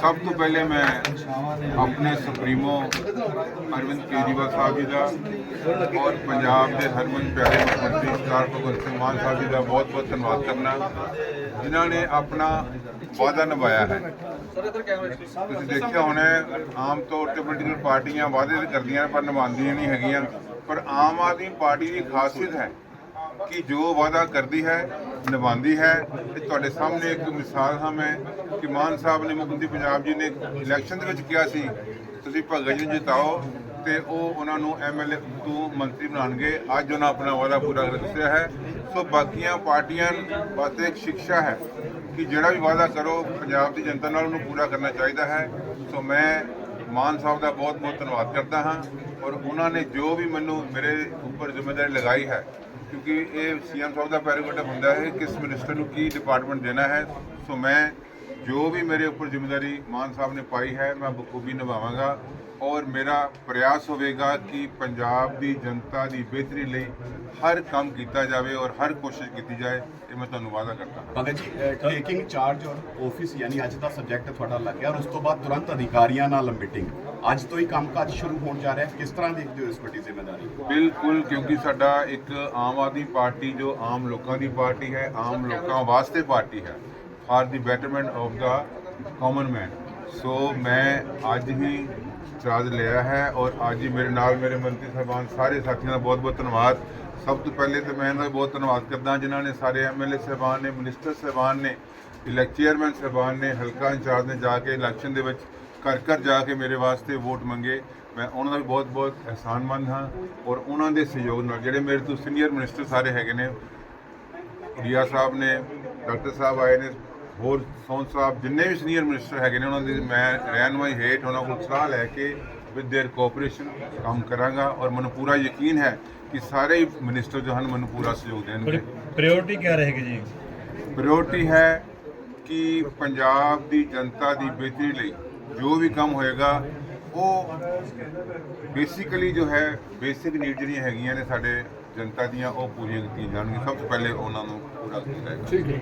ਸਭ ਤੋਂ ਪਹਿਲੇ ਮੈਂ ਆਪਣੇ ਸੁਪਰੀਮੋ ਅਰਵਿੰਦ ਕੇਜਰੀਵਾਲ ਸਾਹਿਬ ਜੀ ਦਾ ਔਰ ਪੰਜਾਬ ਦੇ ਹਰਮਨ ਪਿਆਰੇ ਮੁੱਖ ਮੰਤਰੀ ਸਰਦਾਰ ਭਗਵੰਤ ਸਿੰਘ ਮਾਨ ਸਾਹਿਬ ਜੀ ਦਾ ਬਹੁਤ ਬਹੁਤ ਧੰਨਵਾਦ ਕਰਨਾ, ਜਿਨ੍ਹਾਂ ਨੇ ਆਪਣਾ ਵਾਅਦਾ ਨਿਭਾਇਆ ਹੈ। ਤੁਸੀਂ ਦੇਖਿਆ ਹੋਣਾ ਆਮ ਤੌਰ ਤੇ ਪੋਲੀਟੀਕਲ ਪਾਰਟੀਆਂ ਵਾਅਦੇ ਕਰਦੀਆਂ ਪਰ ਨਿਭਾਉਂਦੀਆਂ ਨਹੀਂ ਹੈਗੀਆਂ, ਪਰ ਆਮ ਆਦਮੀ ਪਾਰਟੀ ਦੀ ਖਾਸੀਅਤ ਹੈ ਕਿ ਜੋ ਵਾਅਦਾ ਕਰਦੀ ਹੈ, ਨਿਭਾਉਂਦੀ ਹੈ, ਤੇ ਤੁਹਾਡੇ ਸਾਹਮਣੇ ਇੱਕ ਮਿਸਾਲ ਹਾਂ ਮੈਂ ਕਿ ਮਾਨ ਸਾਹਿਬ ਨੇ ਮੁੱਖ ਮੰਤਰੀ ਪੰਜਾਬ ਜੀ ਨੇ ਇਲੈਕਸ਼ਨ ਦੇ ਵਿੱਚ ਕਿਹਾ ਸੀ, ਤੁਸੀਂ ਭਗਤ ਜੀ ਜਿਤਾਓ ਤੇ ਉਹ ਉਹਨਾਂ ਨੂੰ ਐਮਐਲਏ ਤੋਂ ਮੰਤਰੀ ਬਣਾਉਣਗੇ। ਅੱਜ ਉਹਨਾਂ ਆਪਣਾ ਵਾਅਦਾ ਪੂਰਾ ਕਰ ਦੱਸਿਆ ਹੈ। ਸੋ ਬਾਕੀਆਂ ਪਾਰਟੀਆਂ ਵਾਸਤੇ ਇੱਕ ਸਿੱਖਿਆ ਹੈ ਕਿ ਜਿਹੜਾ ਵੀ ਵਾਅਦਾ ਕਰੋ, ਪੰਜਾਬ ਦੀ ਜਨਤਾ ਨਾਲ ਉਹਨੂੰ ਪੂਰਾ ਕਰਨਾ ਚਾਹੀਦਾ ਹੈ। ਸੋ ਮੈਂ ਮਾਨ ਸਾਹਿਬ ਦਾ ਬਹੁਤ ਬਹੁਤ ਧੰਨਵਾਦ ਕਰਦਾ ਹਾਂ ਔਰ ਉਹਨਾਂ ਨੇ ਜੋ ਵੀ ਮੈਨੂੰ ਮੇਰੇ ਉੱਪਰ ਜ਼ਿੰਮੇਵਾਰੀ ਲਗਾਈ ਹੈ ਕਿਉਂਕਿ ਇਹ ਸੀਐਮ ਸਾਹਿਬ ਦਾ ਪੈਰੀਗੋਟਾ ਹੁੰਦਾ ਹੈ ਕਿਸ ਮਿਨਿਸਟਰ ਨੂੰ ਕੀ ਡਿਪਾਰਟਮੈਂਟ ਦੇਣਾ ਹੈ। ਸੋ ਮੈਂ ਜੋ ਵੀ ਮੇਰੇ ਉੱਪਰ ਜ਼ਿੰਮੇਵਾਰੀ ਮਾਨ ਸਾਹਿਬ ਨੇ ਪਾਈ ਹੈ, ਮੈਂ ਬਖੂਬੀ ਨਿਭਾਵਾਂਗਾ ਔਰ ਮੇਰਾ ਪ੍ਰਯਾਸ ਹੋਵੇਗਾ ਕਿ ਪੰਜਾਬ ਦੀ ਜਨਤਾ ਦੀ ਬਿਹਤਰੀ ਲਈ ਹਰ ਕੰਮ ਕੀਤਾ ਜਾਵੇ ਔਰ ਹਰ ਕੋਸ਼ਿਸ਼ ਕੀਤੀ ਜਾਏ। ਇਹ ਮੈਂ ਤੁਹਾਨੂੰ ਵਾਅਦਾ ਕਰਦਾ ਹਾਂ। ਭਗਤ ਜੀ ਟੇਕਿੰਗ ਚਾਰਜ ਔਰ ਆਫਿਸ ਯਾਨੀ ਅੱਜ ਦਾ ਸਬਜੈਕਟ ਤੁਹਾਡਾ ਲੱਗ ਗਿਆ ਔਰ ਉਸ ਤੋਂ ਬਾਅਦ ਤੁਰੰਤ ਅਧਿਕਾਰੀਆਂ ਨਾਲ ਮੀਟਿੰਗ ਅੱਜ ਤੋਂ ਹੀ ਕੰਮਕਾਜ ਸ਼ੁਰੂ ਹੋਣ ਜਾ ਰਿਹਾ ਹੈ। ਕਿਸ ਤਰ੍ਹਾਂ ਦੇਖਦੇ ਹੋ ਇਸ ਵੱਡੀ ਜ਼ਿੰਮੇਵਾਰੀ? ਬਿਲਕੁਲ, ਕਿਉਂਕਿ ਸਾਡਾ ਇੱਕ ਆਮ ਆਦਮੀ ਪਾਰਟੀ ਜੋ ਆਮ ਲੋਕਾਂ ਦੀ ਪਾਰਟੀ ਹੈ, ਆਮ ਲੋਕਾਂ ਵਾਸਤੇ ਪਾਰਟੀ ਹੈ for the betterment of the common man so ਮੈਂ ਅੱਜ ਹੀ ਚਾਰਜ ਲਿਆ ਹੈ ਔਰ ਅੱਜ ਹੀ ਮੇਰੇ ਨਾਲ ਮੇਰੇ ਮੰਤਰੀ ਸਾਹਿਬਾਨ ਸਾਰੇ ਸਾਥੀਆਂ ਦਾ ਬਹੁਤ ਬਹੁਤ ਧੰਨਵਾਦ। ਸਭ ਤੋਂ ਪਹਿਲੇ ਤਾਂ ਮੈਂ ਇਹਨਾਂ ਦਾ ਬਹੁਤ ਧੰਨਵਾਦ ਕਰਦਾ, ਜਿਨ੍ਹਾਂ ਨੇ ਸਾਰੇ ਐਮਐਲਏ ਸਾਹਿਬਾਨ ਨੇ, ਮਿਨਿਸਟਰ ਸਾਹਿਬਾਨ ਨੇ, ਇਲੈਕਟ ਚੇਅਰਮੈਨ ਸਾਹਿਬਾਨ ਨੇ, ਹਲਕਾ ਇੰਚਾਰਜ ਨੇ ਜਾ ਕੇ ਇਲੈਕਸ਼ਨ ਦੇ ਵਿੱਚ ਘਰ ਘਰ ਜਾ ਕੇ ਮੇਰੇ ਵਾਸਤੇ ਵੋਟ ਮੰਗੇ ਮੈਂ ਉਹਨਾਂ ਦਾ ਵੀ ਬਹੁਤ ਬਹੁਤ ਅਹਿਸਾਨਮੰਦ ਹਾਂ ਔਰ ਉਹਨਾਂ ਦੇ ਸਹਿਯੋਗ ਨਾਲ ਜਿਹੜੇ ਮੇਰੇ ਤੋਂ ਸੀਨੀਅਰ ਮਿਨਿਸਟਰ ਸਾਰੇ ਹੈਗੇ ਨੇ ਰਿਆ ਸਾਹਿਬ ਨੇ ਡਾਕਟਰ ਸਾਹਿਬ ਆਏ ਨੇ ਹੋਰ ਸੌਨ ਸਾਹਿਬ ਜਿੰਨੇ ਵੀ ਸੀਨੀਅਰ ਮਿਨਿਸਟਰ ਹੈਗੇ ਨੇ ਉਹਨਾਂ ਦੀ ਮੈਂ ਰਹਿਨਮਾਈ ਹੇਠ ਉਹਨਾਂ ਕੋਲ ਸਲਾਹ ਲੈ ਕੇ ਵਿਦ देयर ਕੋਆਪਰੇਸ਼ਨ ਕੰਮ ਕਰਾਂਗਾ ਔਰ ਮੈਨੂੰ ਪੂਰਾ ਯਕੀਨ ਹੈ ਕਿ ਸਾਰੇ ਮਿਨਿਸਟਰ ਜੋ ਹਨ ਮੈਨੂੰ ਪੂਰਾ ਸਹਿਯੋਗ ਦੇਣਗੇ ਪ੍ਰਾਇੋਰਟੀ ਕੀ ਰਹੇਗੀ ਜੀ ਪ੍ਰਾਇੋਰਟੀ ਹੈ ਕਿ ਪੰਜਾਬ ਦੀ ਜਨਤਾ ਦੀ ਬਿਹਤਰੀ ਲਈ ਜੋ ਵੀ ਕੰਮ ਹੋਏਗਾ, ਉਹ ਬੇਸਿਕਲੀ ਜੋ ਹੈ ਬੇਸਿਕ ਨੀਡ ਜਿਹੜੀਆਂ ਹੈਗੀਆਂ ਨੇ ਸਾਡੇ ਜਨਤਾ ਦੀਆਂ, ਉਹ ਪੂਰੀਆਂ ਕੀਤੀਆਂ ਜਾਣਗੀਆਂ। ਸਭ ਤੋਂ ਪਹਿਲੇ ਉਹਨਾਂ ਨੂੰ ਪੂਰਾ ਕੀਤਾ ਜਾਏਗਾ।